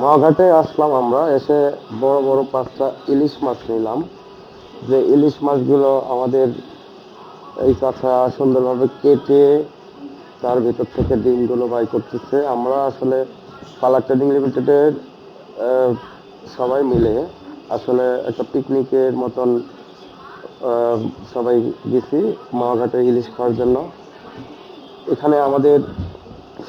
মহাঘাটে আসলাম আমরা, এসে বড় বড় পাঁচটা ইলিশ মাছ নিলাম। যে ইলিশ মাছগুলো আমাদের এই কাছা সুন্দরভাবে কেটে তার ভিতর থেকে ডিমগুলো বাই করতেছে। আমরা আসলে পালাক ট্রেডিং লিমিটেডের সবাই মিলে আসলে একটা পিকনিকের মতন সবাই গেছি মাওয়াঘাটে ইলিশ খাওয়ার জন্য। এখানে আমাদের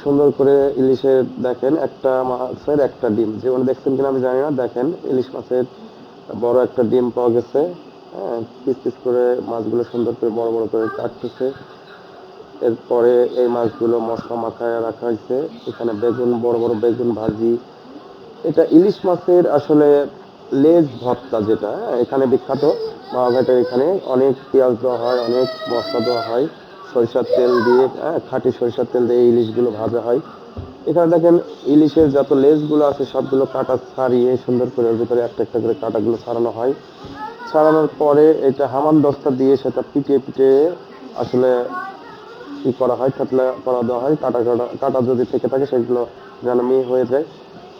সুন্দর করে ইলিশের দেখেন একটা মাছের একটা ডিম। যেমন দেখছেন কিনা আমি জানি না দেখেন ইলিশ মাছের বড় একটা ডিম পাওয়া গেছে। হ্যাঁ পিস পিস করে মাছগুলো সুন্দর করে বড় বড় করে কাটতেছে। এরপরে এই মাছগুলো মশলা মাখায় রাখা হয়েছে। এখানে বেগুন বড় বড় বেগুন ভাজি। এটা ইলিশ মাছের আসলে লেজ ভর্তা যেটা হ্যাঁ, এখানে বিখ্যাত। মাওঘাটের এখানে অনেক পেঁয়াজ দেওয়া হয় অনেক মশলা দেওয়া হয়। সরিষার তেল দিয়ে হ্যাঁ খাঁটি সরিষার তেল দিয়ে ইলিশগুলো ভাজা হয়। এখানে দেখেন ইলিশের যত লেজগুলো আছে সবগুলো কাটা ছাড়িয়ে সুন্দর করে ওর ভিতরে একটা একটা করে কাটাগুলো ছাড়ানো হয়। ছাড়ানোর পরে এটা হামান দস্তা দিয়ে সেটা পিটিয়ে পিটিয়ে আসলে ই করা হয়, থাতলা করা দেওয়া হয়। কাটা কাটা কাটা যদি থেকে থাকে সেগুলো যেন মেয়ে হয়ে যায়।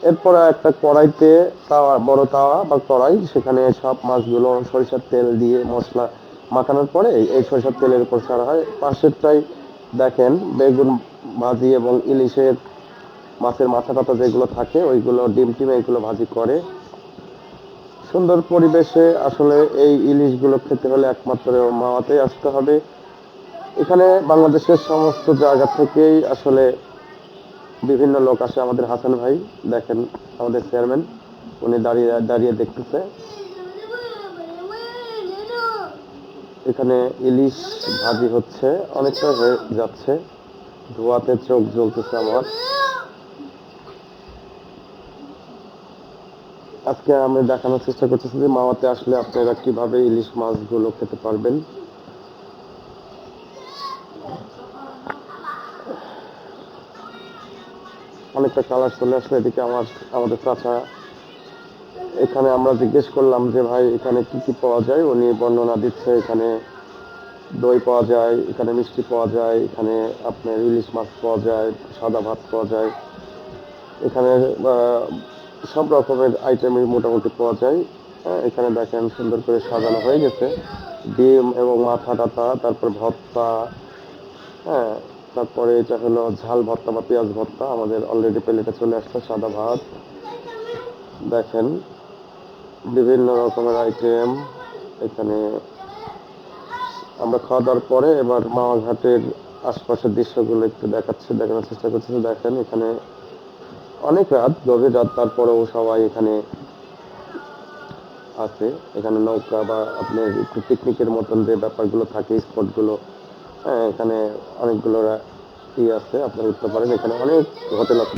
এরপরে একটা কড়াইতে তাওয়া, বড় তাওয়া বা কড়াই, সেখানে সব মাছগুলো সরিষার তেল দিয়ে মশলা মাখানোর পরে এই সরিষার তেলের উপর ছাড়া হয়। পাশেরটাই দেখেন, বেগুন ভাজি এবং ইলিশের মাছের মাথা টাথা যেগুলো থাকে, ওইগুলো ডিম টিম এইগুলো ভাজি করে। সুন্দর পরিবেশে আসলে এই ইলিশগুলো খেতে হলে একমাত্র মাওয়াতেই আসতে হবে। এখানে বাংলাদেশের সমস্ত জায়গা থেকেই আসলে বিভিন্ন লোক আসে। আমাদের হাসান ভাই, দেখেন আমাদের চেয়ারম্যান, উনি দাঁড়িয়ে দাঁড়িয়ে দেখতেছে। এখানে ইলিশ ভাজি হচ্ছে, অনেকটা হয়ে যাচ্ছে। ধোয়াতে চোখ জ্বলতেছে আমার। আজকে আমি দেখানোর চেষ্টা করতেছি যে মাওয়াতে আসলে আপনারা কীভাবে ইলিশ মাছগুলো খেতে পারবেন। অনেকটা কালার চলে আসলে, এদিকে আমার আমাদের চাচা এখানে আমরা জিজ্ঞেস করলাম যে ভাই এখানে কি কি পাওয়া যায়? উনি বর্ণনা দিচ্ছে এখানে দই পাওয়া যায় এখানে মিষ্টি পাওয়া যায় এখানে আপনার ইলিশ মাছ পাওয়া যায় সাদা ভাত পাওয়া যায়। এখানে সব রকমের আইটেমই মোটামুটি পাওয়া যায়। হ্যাঁ, এখানে দেখেন সুন্দর করে সাজানো হয়ে গেছে। ডিম এবং মাথা টাথা তারপর ভর্তা হ্যাঁ তারপরে এটা হলো ঝাল ভর্তা বা পেঁয়াজ ভর্তা। আমাদের অলরেডি প্লেটে চলে আসছে সাদা ভাত। দেখেন বিভিন্ন রকমের আইটেম এখানে আমরা খাওয়া দাওয়ার পরে এবার মাওয়া ঘাটের আশপাশের দৃশ্যগুলো একটু দেখাচ্ছে, দেখানোর চেষ্টা করতেছি দেখেন, এখানে অনেক রাত, গভীর রাত, তারপরেও সবাই এখানে আছে। এখানে নৌকা বা আপনার একটু পিকনিকের মতন যে ব্যাপারগুলো থাকে, স্পটগুলো হ্যাঁ এখানে অনেকগুলো ই আছে, আপনারা উঠতে পারেন। এখানে অনেক হোটেল আছে